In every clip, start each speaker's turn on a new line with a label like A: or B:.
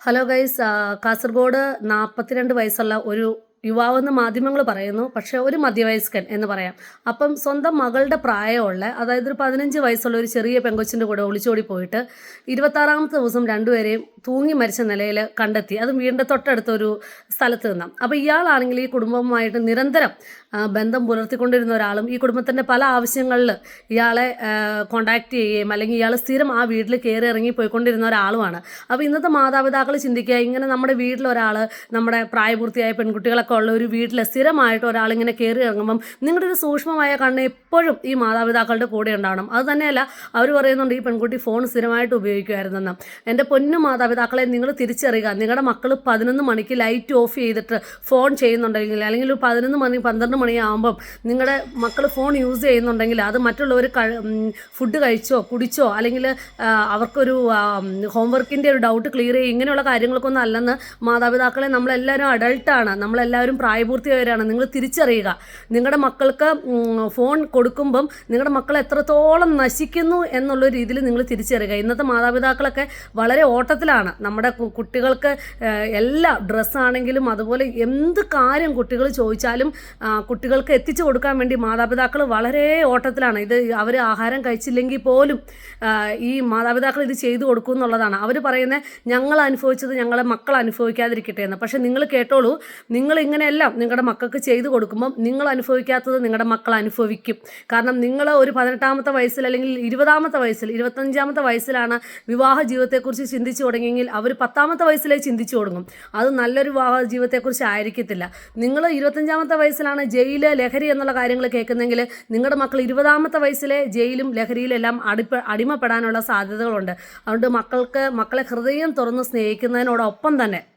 A: Hello guys Kasaragod നാൽപ്പത്തിരണ്ട് വയസ്സുള്ള ഒരു യുവാവെന്ന് മാധ്യമങ്ങൾ പറയുന്നു. പക്ഷെ ഒരു മധ്യവയസ്കൻ എന്ന് പറയാം. അപ്പം സ്വന്തം മകളുടെ പ്രായമുള്ള അതായത് ഒരു പതിനഞ്ച് വയസ്സുള്ള ഒരു ചെറിയ പെങ്കൊച്ചിന്റെ കൂടെ ഒളിച്ചോടി പോയിട്ട് ഇരുപത്താറാമത്തെ ദിവസം രണ്ടുപേരെയും തൂങ്ങി മരിച്ച നിലയിൽ കണ്ടെത്തി. അതും വീടിന്റെ തൊട്ടടുത്ത ഒരു സ്ഥലത്ത് നിന്നാം. അപ്പോൾ ഇയാളാണെങ്കിൽ ഈ കുടുംബവുമായിട്ട് നിരന്തരം ബന്ധം പുലർത്തിക്കൊണ്ടിരുന്ന ഒരാളും ഈ കുടുംബത്തിന്റെ പല ആവശ്യങ്ങളിൽ ഇയാളെ കോണ്ടാക്ട് ചെയ്യുകയും അല്ലെങ്കിൽ ഇയാൾ സ്ഥിരം ആ വീട്ടിൽ കയറി ഇറങ്ങി പോയിക്കൊണ്ടിരുന്ന ഒരാളുമാണ്. അപ്പോൾ ഇന്നത്തെ മാതാപിതാക്കൾ ചിന്തിക്കുക ഇങ്ങനെ നമ്മുടെ വീട്ടിലൊരാൾ നമ്മുടെ പ്രായപൂർത്തിയായ പെൺകുട്ടികളൊക്കെ ഉള്ള ഒരു വീട്ടിൽ സ്ഥിരമായിട്ട് ഒരാളിങ്ങനെ കയറി ഇറങ്ങുമ്പം നിങ്ങളുടെ ഒരു സൂക്ഷ്മമായ കണ്ണ് എപ്പോഴും ഈ മാതാപിതാക്കളുടെ കൂടെ ഉണ്ടാവണം. അത് തന്നെയല്ല അവർ പറയുന്നുണ്ട് ഈ പെൺകുട്ടി ഫോൺ സ്ഥിരമായിട്ട് ഉപയോഗിക്കുമായിരുന്നെന്ന്. എന്റെ പൊന്നു മാതാപിതാക്കളെ നിങ്ങൾ തിരിച്ചറിയുക. നിങ്ങളുടെ മക്കൾ പതിനൊന്ന് മണിക്ക് ലൈറ്റ് ഓഫ് ചെയ്തിട്ട് ഫോൺ ചെയ്യുന്നുണ്ടെങ്കിൽ അല്ലെങ്കിൽ ഒരു പതിനൊന്ന് മണി പന്ത്രണ്ട് മണിയാകുമ്പം നിങ്ങളുടെ മക്കൾ ഫോൺ യൂസ് ചെയ്യുന്നുണ്ടെങ്കിൽ അത് മറ്റുള്ളവർ ഫുഡ് കഴിച്ചോ കുടിച്ചോ അല്ലെങ്കിൽ അവർക്കൊരു ഹോംവർക്കിന്റെ ഒരു ഡൗട്ട് ക്ലിയർ ചെയ്യും ഇങ്ങനെയുള്ള കാര്യങ്ങൾക്കൊന്നും അല്ലെന്ന് മാതാപിതാക്കളെ നമ്മളെല്ലാവരും അഡൾട്ടാണ് നമ്മളെല്ലാവരും പ്രായപൂർത്തിയായവരാണ്. നിങ്ങൾ തിരിച്ചറിയുക. നിങ്ങളുടെ മക്കൾക്ക് ഫോൺ കൊടുക്കുമ്പം നിങ്ങളുടെ മക്കൾ എത്രത്തോളം നശിക്കുന്നു എന്നുള്ള രീതിയിൽ നിങ്ങൾ തിരിച്ചറിയുക. ഇന്നത്തെ മാതാപിതാക്കളൊക്കെ വളരെ ഓട്ടത്തിലാണ്. നമ്മുടെ കുട്ടികൾക്ക് എല്ലാ ഡ്രസ്സാണെങ്കിലും അതുപോലെ എന്ത് കാര്യം കുട്ടികൾ ചോദിച്ചാലും കുട്ടികൾക്ക് എത്തിച്ചു കൊടുക്കാൻ വേണ്ടി മാതാപിതാക്കൾ വളരെ ഓട്ടത്തിലാണ്. ഇത് അവർ ആഹാരം കഴിച്ചില്ലെങ്കിൽ പോലും ഈ മാതാപിതാക്കൾ ഇത് ചെയ്തു കൊടുക്കും എന്നുള്ളതാണ്. അവർ പറയുന്നത് ഞങ്ങൾ അനുഭവിച്ചത് ഞങ്ങളെ മക്കൾ അനുഭവിക്കാതിരിക്കട്ടെ എന്ന്. പക്ഷേ നിങ്ങൾ കേട്ടോളൂ നിങ്ങൾ ഇങ്ങനെയെല്ലാം നിങ്ങളുടെ മക്കൾക്ക് ചെയ്തു കൊടുക്കുമ്പം നിങ്ങൾ അനുഭവിക്കാത്തത് നിങ്ങളുടെ മക്കൾ അനുഭവിക്കും. കാരണം നിങ്ങൾ ഒരു പതിനെട്ടാമത്തെ വയസ്സിൽ അല്ലെങ്കിൽ ഇരുപതാമത്തെ വയസ്സിൽ ഇരുപത്തഞ്ചാമത്തെ വയസ്സിലാണ് വിവാഹ ജീവിതത്തെക്കുറിച്ച് ചിന്തിച്ചു തുടങ്ങിയെങ്കിൽ അവർ പത്താമത്തെ വയസ്സിലേ ചിന്തിച്ചു തുടങ്ങും. അത് നല്ലൊരു വിവാഹ ജീവിതത്തെക്കുറിച്ച് ആയിരിക്കത്തില്ല. നിങ്ങൾ ഇരുപത്തഞ്ചാമത്തെ വയസ്സിലാണ് ജയിൽ ലഹരി എന്നുള്ള കാര്യങ്ങൾ കേൾക്കുന്നെങ്കിൽ നിങ്ങളുടെ മക്കൾ ഇരുപതാമത്തെ വയസ്സിലെ ജയിലും ലഹരിയിലെല്ലാം അടിപ്പ അടിമപ്പെടാനുള്ള സാധ്യതകളുണ്ട്. അതുകൊണ്ട് മക്കൾക്ക് മക്കളെ ഹൃദയം തുറന്ന് സ്നേഹിക്കുന്നതിനോടൊപ്പം തന്നെ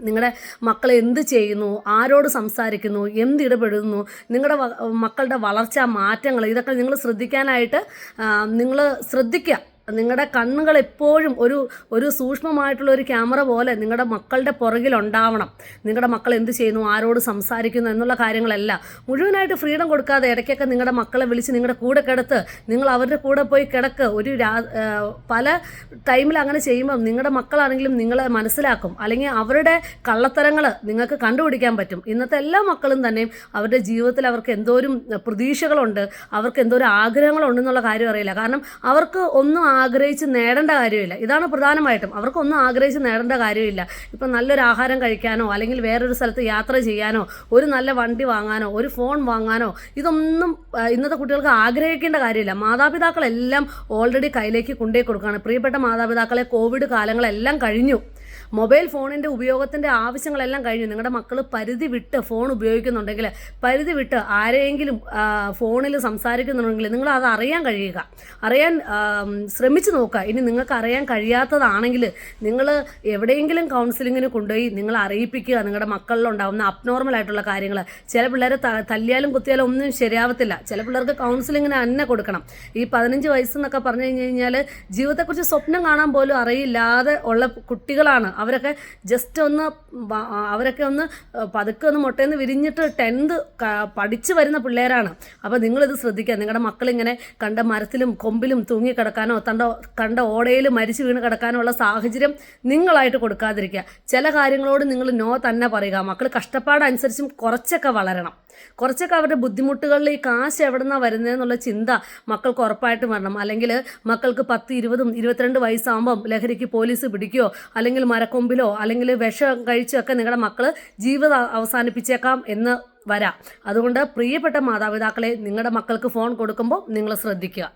A: നിങ്ങളുടെ മക്കൾ എന്ത് ചെയ്യുന്നു? ആരോട് സംസാരിക്കുന്നു? എന്ത് ഇടപെടുന്നു? നിങ്ങളുടെ മക്കളുടെ വളർച്ചാ മാറ്റങ്ങൾ ഇതൊക്കെ നിങ്ങൾ ശ്രദ്ധിക്കാനായിട്ട് നിങ്ങൾ ശ്രദ്ധിക്കുക നിങ്ങളുടെ കണ്ണുകൾ എപ്പോഴും ഒരു ഒരു സൂക്ഷ്മമായിട്ടുള്ള ഒരു ക്യാമറ പോലെ നിങ്ങളുടെ മക്കളുടെ പുറകിലുണ്ടാവണം. നിങ്ങളുടെ മക്കൾ എന്ത് ചെയ്യുന്നു ആരോട് സംസാരിക്കുന്നു എന്നുള്ള കാര്യങ്ങളല്ല. മുഴുവനായിട്ട് ഫ്രീഡം കൊടുക്കാതെ ഇടയ്ക്കൊക്കെ നിങ്ങളുടെ മക്കളെ വിളിച്ച് നിങ്ങളുടെ കൂടെ കിടത്ത് നിങ്ങൾ അവരുടെ കൂടെ പോയി കിടക്ക്. ഒരു പല ടൈമിൽ അങ്ങനെ ചെയ്യുമ്പം നിങ്ങളുടെ മക്കളാണെങ്കിലും നിങ്ങളെ മനസ്സിലാക്കും. അല്ലെങ്കിൽ അവരുടെ കള്ളത്തരങ്ങൾ നിങ്ങൾക്ക് കണ്ടുപിടിക്കാൻ പറ്റും. ഇന്നത്തെ എല്ലാ മക്കളും തന്നെയും അവരുടെ ജീവിതത്തിൽ അവർക്ക് എന്തോരും പ്രതീക്ഷകളുണ്ട്. അവർക്ക് എന്തോരം ആഗ്രഹങ്ങളുണ്ടെന്നുള്ള കാര്യം അറിയില്ല. കാരണം അവർക്ക് ഒന്നും ആഗ്രഹിച്ച് നേടേണ്ട കാര്യമില്ല. ഇതാണ് പ്രധാനമായിട്ടും. അവർക്കൊന്നും ആഗ്രഹിച്ച് നേടേണ്ട കാര്യമില്ല. ഇപ്പം നല്ലൊരു ആഹാരം കഴിക്കാനോ അല്ലെങ്കിൽ വേറൊരു സ്ഥലത്ത് യാത്ര ചെയ്യാനോ ഒരു നല്ല വണ്ടി വാങ്ങാനോ ഒരു ഫോൺ വാങ്ങാനോ ഇതൊന്നും ഇന്നത്തെ കുട്ടികൾക്ക് ആഗ്രഹിക്കേണ്ട കാര്യമില്ല. മാതാപിതാക്കളെല്ലാം ഓൾറെഡി കയ്യിലേക്ക് കൊണ്ടേ കൊടുക്കുകയാണ്. പ്രിയപ്പെട്ട മാതാപിതാക്കളെ കോവിഡ് കാലങ്ങളെല്ലാം കഴിഞ്ഞു. മൊബൈൽ ഫോണിന്റെ ഉപയോഗത്തിന്റെ ആവശ്യങ്ങളെല്ലാം കഴിഞ്ഞു. നിങ്ങളുടെ മക്കൾ പരിധി വിട്ട് ഫോൺ ഉപയോഗിക്കുന്നുണ്ടെങ്കിൽ പരിധി വിട്ട് ആരെയെങ്കിലും ഫോണിൽ സംസാരിക്കുന്നുണ്ടെങ്കിൽ നിങ്ങൾ അത് അറിയാൻ കഴിയുക. അറിയാൻ ശ്രമിച്ചു നോക്കുക. ഇനി നിങ്ങൾക്ക് അറിയാൻ കഴിയാത്തതാണെങ്കിൽ നിങ്ങൾ എവിടെയെങ്കിലും കൗൺസിലിങ്ങിന് കൊണ്ടുപോയി നിങ്ങൾ അറിയിപ്പിക്കുക. നിങ്ങളുടെ മക്കളിലുണ്ടാവുന്ന അബ്നോർമൽ ആയിട്ടുള്ള കാര്യങ്ങൾ ചില പിള്ളേരെ തല്ലിയാലും കുത്തിയാലും ഒന്നും ശരിയാവത്തില്ല. ചില പിള്ളേർക്ക് കൗൺസിലിങ്ങിന് തന്നെ കൊടുക്കണം. ഈ പതിനഞ്ച് വയസ്സെന്നൊക്കെ പറഞ്ഞു കഴിഞ്ഞു കഴിഞ്ഞാൽ ജീവിതത്തെക്കുറിച്ച് സ്വപ്നം കാണാൻ പോലും അറിയില്ലാതെ ഉള്ള കുട്ടികളാണ് അവരൊക്കെ ജസ്റ്റ് ഒന്ന് അവരൊക്കെ ഒന്ന് പതുക്കെ ഒന്ന് മുട്ടയെന്ന് വിരിഞ്ഞിട്ട് ടെൻത്ത് പഠിച്ചു വരുന്ന പിള്ളേരാണ്. അപ്പോൾ നിങ്ങളിത് ശ്രദ്ധിക്കുക. നിങ്ങളുടെ മക്കളിങ്ങനെ കണ്ട മരത്തിലും കൊമ്പിലും തൂങ്ങി കിടക്കാനോ തണ്ട കണ്ട ഓടയിൽ മരിച്ചു വീണ് കിടക്കാനോ ഉള്ള സാഹചര്യം നിങ്ങളായിട്ട് കൊടുക്കാതിരിക്കുക. ചില കാര്യങ്ങളോട് നിങ്ങൾ നോ തന്നെ പറയുക. മക്കൾ കഷ്ടപ്പാടനുസരിച്ചും കുറച്ചൊക്കെ വളരണം. കുറച്ചൊക്കെ അവരുടെ ബുദ്ധിമുട്ടുകളിൽ ഈ കാശ് എവിടെ നിന്നാണ് വരുന്നതെന്നുള്ള ചിന്ത മക്കൾക്ക് ഉറപ്പായിട്ടും വരണം. അല്ലെങ്കിൽ മക്കൾക്ക് പത്ത് ഇരുപതും ഇരുപത്തിരണ്ട് വയസ്സാകുമ്പം ലഹരിക്ക് പോലീസ് പിടിക്കുകയോ അല്ലെങ്കിൽ മരക്കൊമ്പിലോ അല്ലെങ്കിൽ വിഷം കഴിച്ചോ ഒക്കെ നിങ്ങളുടെ മക്കൾ ജീവിതം അവസാനിപ്പിച്ചേക്കാം എന്ന് വരാം. അതുകൊണ്ട് പ്രിയപ്പെട്ട മാതാപിതാക്കളെ നിങ്ങളുടെ മക്കൾക്ക് ഫോൺ കൊടുക്കുമ്പോൾ നിങ്ങൾ ശ്രദ്ധിക്കുക.